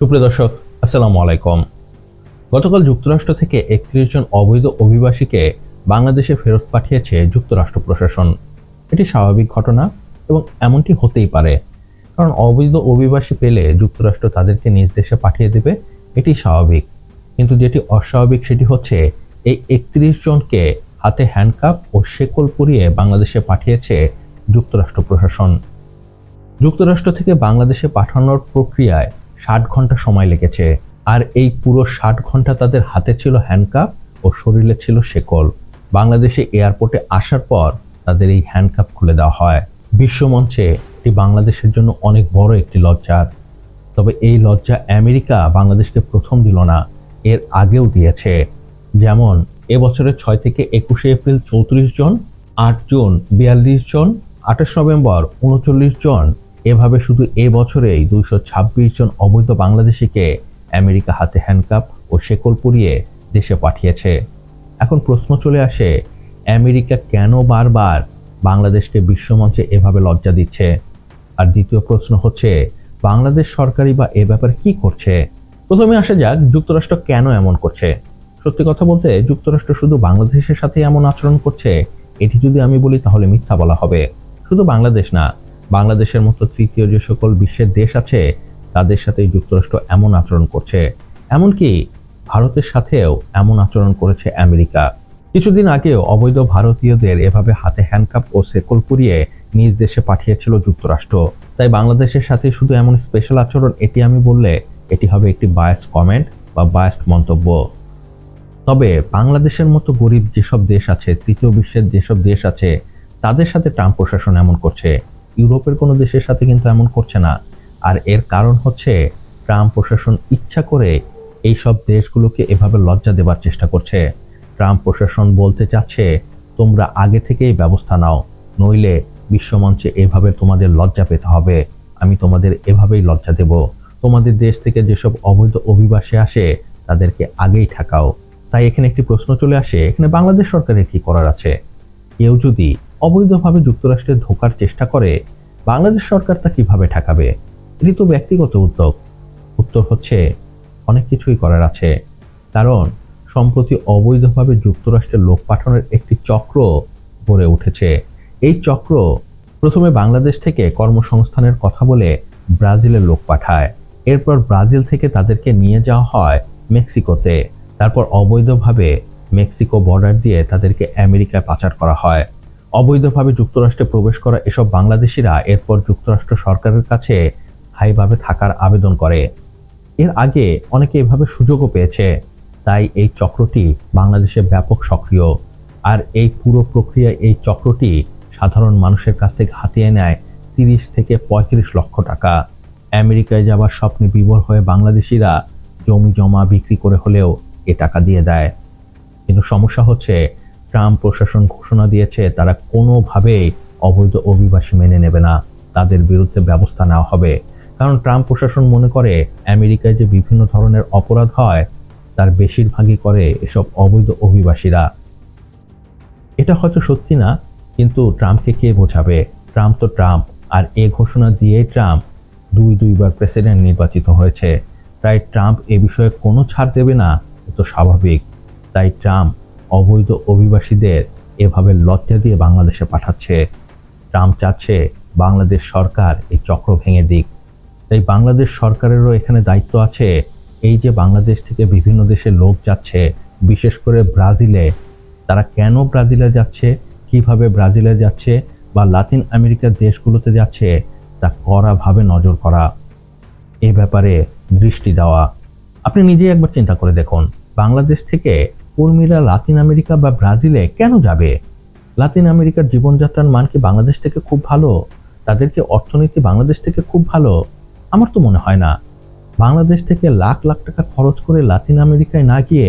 সুপ্রিয় দর্শক, আসসালামু আলাইকুম। গতকাল যুক্তরাষ্ট্র থেকে একত্রিশ জন অবৈধ অভিবাসীকে বাংলাদেশে ফেরত পাঠিয়েছে যুক্তরাষ্ট্র প্রশাসন। এটি স্বাভাবিক ঘটনা এবং এমনটি হতেই পারে। কারণ অবৈধ অভিবাসী পেলে যুক্তরাষ্ট্র তাদেরকে নিজ দেশে পাঠিয়ে দেবে, এটি স্বাভাবিক। কিন্তু যেটি অস্বাভাবিক সেটি হচ্ছে, এই একত্রিশ জনকে হাতে হ্যান্ডকাপ ও শেকল পরিয়ে বাংলাদেশে পাঠিয়েছে যুক্তরাষ্ট্র প্রশাসন। যুক্তরাষ্ট্র থেকে বাংলাদেশে পাঠানোর প্রক্রিয়ায় ষাট ঘণ্টা সময় লেগেছে। আর এই পুরো ষাট ঘণ্টা তাদের হাতে ছিল হ্যান্ডকাপ ও শরীরে ছিল শেকল। বাংলাদেশে এয়ারপোর্টে আসার পর তাদের এই হ্যান্ডকাপ খুলে দেওয়া হয়। বিশ্বমঞ্চে এটি বাংলাদেশের জন্য অনেক বড় একটি লজ্জার তবে এই লজ্জা আমেরিকা বাংলাদেশকে প্রথম দিল না, এর আগেও দিয়েছে। যেমন, এবছরের ছয় থেকে একুশে এপ্রিল চৌত্রিশ জন, আট জুন বিয়াল্লিশ জন, আঠাশ নভেম্বর উনচল্লিশ জন এভাবে শুধু এ বছরেই দুইশো ছাব্বিশ জন অবৈধ বাংলাদেশিকে আমেরিকা হাতে হ্যান্ডকাপ ও শেকল পরিয়ে দেশে পাঠিয়েছে। এখন প্রশ্ন চলে আসে, আমেরিকা কেন বারবার বাংলাদেশকে বিশ্বমঞ্চে এভাবে লজ্জা দিচ্ছে? আর দ্বিতীয় প্রশ্ন হচ্ছে, বাংলাদেশ সরকারি বা এ ব্যাপারে কি করছে? প্রথমে আসা যাক, যুক্তরাষ্ট্র কেন এমন করছে? সত্যি কথা বলতে, যুক্তরাষ্ট্র শুধু বাংলাদেশের সাথে এমন আচরণ করছে? এটি যদি আমি বলি তাহলে মিথ্যা বলা হবে। শুধু বাংলাদেশ না বাংলাদেশের মতো তৃতীয় যে সকল বিশ্বের দেশ আছে, তাদের সাথে যুক্তরাষ্ট্র এমন আচরণ করছে। এমনকি ভারতের সাথেও এমন আচরণ করেছে আমেরিকা। কিছুদিন আগেও অবৈধ ভারতীয়দের এভাবে হাতে হ্যান্ডকাপ ও সেকল পুড়িয়ে নিজ দেশে পাঠিয়েছিল যুক্তরাষ্ট্র। তাই বাংলাদেশের সাথে শুধু এমন স্পেশাল আচরণ এটি আমি বললে এটি হবে একটি বায়াস কমেন্ট বা বায়াস্ট মন্তব্য। তবে বাংলাদেশের মতো গরিব যেসব দেশ আছে, তৃতীয় বিশ্বের যেসব দেশ আছে, তাদের সাথে ট্রাম্প প্রশাসন এমন করছে। ইউরোপের কোনো দেশের সাথে কিন্তু এমন করছে না। আর এর কারণ হচ্ছে ট্রাম্প প্রশাসন ইচ্ছা করে এই সব দেশগুলোকে এভাবে লজ্জা দেবার চেষ্টা করছে। ট্রাম্প প্রশাসন বলতে চাচ্ছে, তোমরা আগে থেকেই ব্যবস্থা নাও, নইলে বিশ্বমঞ্চে এভাবে তোমাদের লজ্জা পেতে হবে। আমি তোমাদের এভাবেই লজ্জা দেব। তোমাদের দেশ থেকে যেসব অবৈধ অভিবাসী আসে, তাদেরকে আগেই ঠেকাও। তাই এখানে একটি প্রশ্ন চলে আসে, এখানে বাংলাদেশ সরকারের কি করার আছে? কেউ যদি অবৈধভাবে যুক্তরাষ্ট্রে ঢোকার চেষ্টা করে বাংলাদেশ সরকার তা কীভাবে ঠেকাবে? এটি তো ব্যক্তিগত উদ্যোগ। উত্তর হচ্ছে, অনেক কিছুই করার আছে। কারণ, সম্প্রতি অবৈধভাবে যুক্তরাষ্ট্রে লোক পাঠানোর একটি চক্র গড়ে উঠেছে। এই চক্র প্রথমে বাংলাদেশ থেকে কর্মসংস্থানের কথা বলে ব্রাজিলের লোক পাঠায়। এরপর ব্রাজিল থেকে তাদেরকে নিয়ে যাওয়া হয় মেক্সিকোতে। তারপর অবৈধভাবে মেক্সিকো বর্ডার দিয়ে তাদেরকে আমেরিকায় পাচার করা হয়। অবৈধভাবে যুক্তরাষ্ট্রে প্রবেশ করা এসব বাংলাদেশিরা এরপর যুক্তরাষ্ট্র সরকারের কাছে স্থায়ীভাবে থাকার আবেদন করে। এর আগে অনেকে এভাবে সুযোগও পেয়েছে, তাই এই চক্রটি বাংলাদেশে ব্যাপক সক্রিয়। আর এই পুরো প্রক্রিয়া এই চক্রটি সাধারণ মানুষের কাছ থেকে হাতিয়ে নেয় তিরিশ থেকে পঁয়ত্রিশ লক্ষ টাকা। আমেরিকায় যাবার স্বপ্নে বিভোর হয়ে বাংলাদেশিরা জমি জমা বিক্রি করে হলেও এ টাকা দিয়ে দেয়। কিন্তু সমস্যা হচ্ছে ট্রাম্প প্রশাসন ঘোষণা দিয়েছে, তারা কোনোভাবেই অবৈধ অভিবাসী মেনে নেবে না। তাদের বিরুদ্ধে ব্যবস্থা নেওয়া হবে। কারণ ট্রাম্প প্রশাসন মনে করে, আমেরিকায় যে বিভিন্ন ধরনের অপরাধ হয়, তার বেশিরভাগই করে এসব অবৈধ অভিবাসীরা। এটা হয়তো সত্যি না, কিন্তু ট্রাম্পকে কে বোঝাবে? ট্রাম্প তো ট্রাম্প, আর এ ঘোষণা দিয়ে ট্রাম্প দুই দুইবার প্রেসিডেন্ট নির্বাচিত হয়েছে। তাই ট্রাম্প এ বিষয়ে কোনো ছাড় দেবে না তো স্বাভাবিক। তাই ট্রাম্প অবৈধ অভিবাসীদের এভাবে লজ্জা দিয়ে বাংলাদেশে পাঠাচ্ছে। ট্রাম্প চাচ্ছে বাংলাদেশ সরকার এই চক্র ভেঙে দিক। তাই বাংলাদেশ সরকারেরও এখানে দায়িত্ব আছে এই যে বাংলাদেশ থেকে বিভিন্ন দেশে লোক যাচ্ছে, বিশেষ করে ব্রাজিলে। তারা কেন ব্রাজিলে যাচ্ছে, কীভাবে ব্রাজিলে যাচ্ছে বা লাতিন আমেরিকার দেশগুলোতে যাচ্ছে, তা কড়াভাবে নজর করা। এ ব্যাপারে দৃষ্টি দেওয়া। আপনি নিজেই একবার চিন্তা করে দেখুন, বাংলাদেশ থেকে কর্মীরা লাতিন আমেরিকা বা ব্রাজিলে কেন যাবে? লাতিন আমেরিকার জীবনযাত্রার মান কি বাংলাদেশ থেকে খুব ভালো? তাদেরকে অর্থনীতি বাংলাদেশ থেকে খুব ভালো? আমার তো মনে হয় না। বাংলাদেশ থেকে লাখ লাখ টাকা খরচ করে লাতিন আমেরিকায় না গিয়ে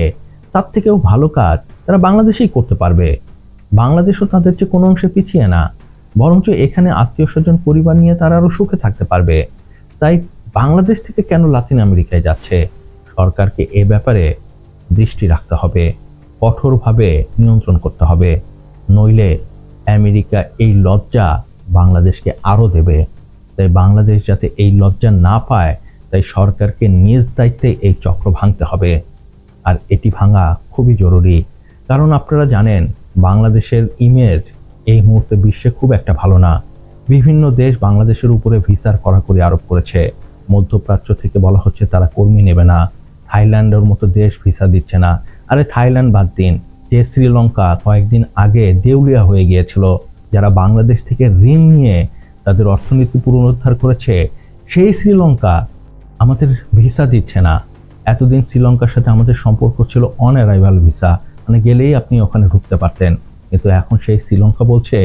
তার থেকেও ভালো কাজ তারা বাংলাদেশেই করতে পারবে। বাংলাদেশও তাদের চেয়ে কোনো অংশে পিছিয়ে না। বরঞ্চ এখানে আত্মীয় স্বজন, পরিবার নিয়ে তারা আরও সুখে থাকতে পারবে। তাই বাংলাদেশ থেকে কেন লাতিন আমেরিকায় যাচ্ছে? সরকারকে এ ব্যাপারে দৃষ্টি রাখতে হবে, কঠোরভাবে নিয়ন্ত্রণ করতে হবে। নইলে আমেরিকা এই লজ্জা বাংলাদেশকে আরও দেবে। তাই বাংলাদেশ যাতে এই লজ্জা না পায়, তাই সরকারকে নিজ দায়িত্বে এই চক্র ভাঙতে হবে। আর এটি ভাঙা খুবই জরুরি। কারণ আপনারা জানেন, বাংলাদেশের ইমেজ এই মুহূর্তে বিশ্বে খুব একটা ভালো না। বিভিন্ন দেশ বাংলাদেশের উপরে ভিসার কড়াকড়ি আরোপ করেছে। মধ্যপ্রাচ্য থেকে বলা হচ্ছে তারা কর্মী নেবে না। থাইল্যান্ডের মতো দেশ ভিসা দিচ্ছে না। আরে থাইল্যান্ড বাদ দিন। যে শ্রীলঙ্কা কয়েকদিন আগে দেউলিয়া হয়ে গিয়েছিল, যারা বাংলাদেশ থেকে ঋণ নিয়ে তাদের অর্থনীতি পুনরুদ্ধার করেছে, সেই শ্রীলঙ্কা আমাদের ভিসা দিচ্ছে না। এতদিন শ্রীলঙ্কার সাথে আমাদের সম্পর্ক ছিল অন অ্যারাইভাল ভিসা। মানে গেলেই আপনি ওখানে ঢুকতে পারতেন। কিন্তু এখন সেই শ্রীলঙ্কা বলছে,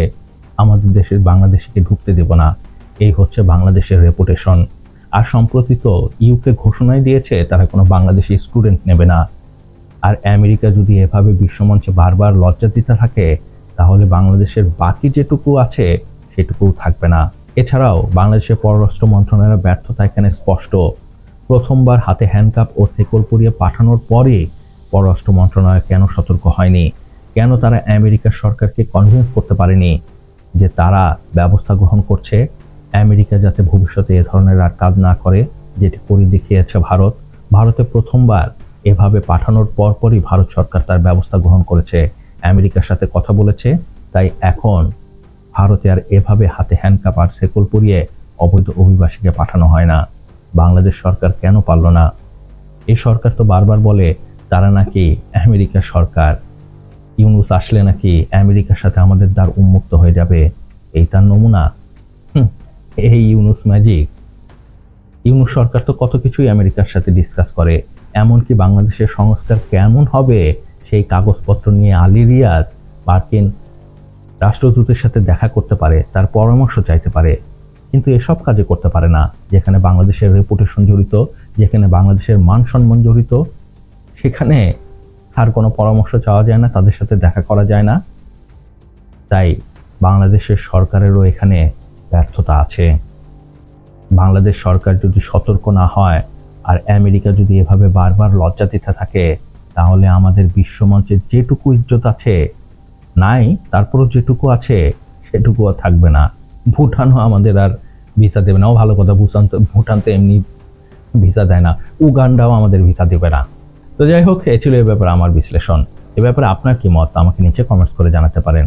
আমাদের দেশের বাংলাদেশকে ঢুকতে দেব না। এই হচ্ছে বাংলাদেশের রেপুটেশন আর সম্প্রতি তো ইউকে ঘোষণাই দিয়েছে, তারা কোনো বাংলাদেশি স্টুডেন্ট নেবে না। আর আমেরিকা যদি এভাবে বিশ্বমঞ্চে বারবার লজ্জা দিতে থাকে, তাহলে বাংলাদেশের বাকি যেটুকু আছে সেটুকু থাকবে না। এছাড়াও বাংলাদেশের পররাষ্ট্র মন্ত্রণালয়ের ব্যর্থতা এখানে স্পষ্ট। প্রথমবার হাতে হ্যান্ডকাপ ও সেকল পরিয়ে পাঠানোর পরে পররাষ্ট্র মন্ত্রণালয় কেন সতর্ক হয়নি? কেন তারা আমেরিকার সরকারকে কনভিন্স করতে পারেনি যে তারা ব্যবস্থা গ্রহণ করছে? আমেরিকা যাতে ভবিষ্যতে এ ধরনের আর কাজ না করে, যেটি করে দেখিয়েছে ভারত, ভারতে প্রথমবার এভাবে পাঠানোর পরপরই ভারত সরকার তার ব্যবস্থা গ্রহণ করেছে। আমেরিকার সাথে কথা বলেছে, তাই এখন ভারতে আর এভাবে হাতে হ্যান্ডকাপ আর সেকল পরিয়ে অবৈধ অভিবাসীকে পাঠানো হয় না। বাংলাদেশ সরকার কেন পারল না? এই সরকার তো বারবার বলে, তারা নাকি আমেরিকার সরকার। ইউনুস আসলে নাকি আমেরিকার সাথে আমাদের দ্বার উন্মুক্ত হয়ে যাবে। এই তার নমুনা এই ইউনুস ম্যাজিক ইউনুস সরকার তো কত কিছুই আমেরিকার সাথে ডিসকাস করে, এমনকি বাংলাদেশের সংস্কার কেমন হবে সেই কাগজপত্র নিয়ে আলী রিয়াজ মার্কিন রাষ্ট্রদূতের সাথে দেখা করতে পারে, তার পরামর্শ চাইতে পারে, কিন্তু এসব কাজে করতে পারে না, যেখানে বাংলাদেশের রেপুটেশন জড়িত, যেখানে বাংলাদেশের মান সম্মান জড়িত, সেখানে আর কোনো পরামর্শ চাওয়া যায় না, তাদের সাথে দেখা করা যায় না। তাই বাংলাদেশের সরকারেরও এখানে ব্যর্থতা আছে। বাংলাদেশ সরকার যদি সতর্ক না হয় আর আমেরিকা যদি এভাবে বারবার লজ্জা দিতে থাকে, তাহলে আমাদের বিশ্বমঞ্চে যেটুকু ইজ্জত আছে, নাই, তারপরও যেটুকু আছে, সেটুকু আর থাকবে না। ভুটানও আমাদের আর ভিসা দেবে না। ও ভালো কথা ভুটান তো ভুটান তো এমনি ভিসা দেয় না। উগান্ডাও আমাদের ভিসা দেবে না। তো যাই হোক, এ ছিল এ ব্যাপারে আমার বিশ্লেষণ। এ ব্যাপারে আপনার কি মত? আমাকে নিচে কমেন্টস করে জানাতে পারেন।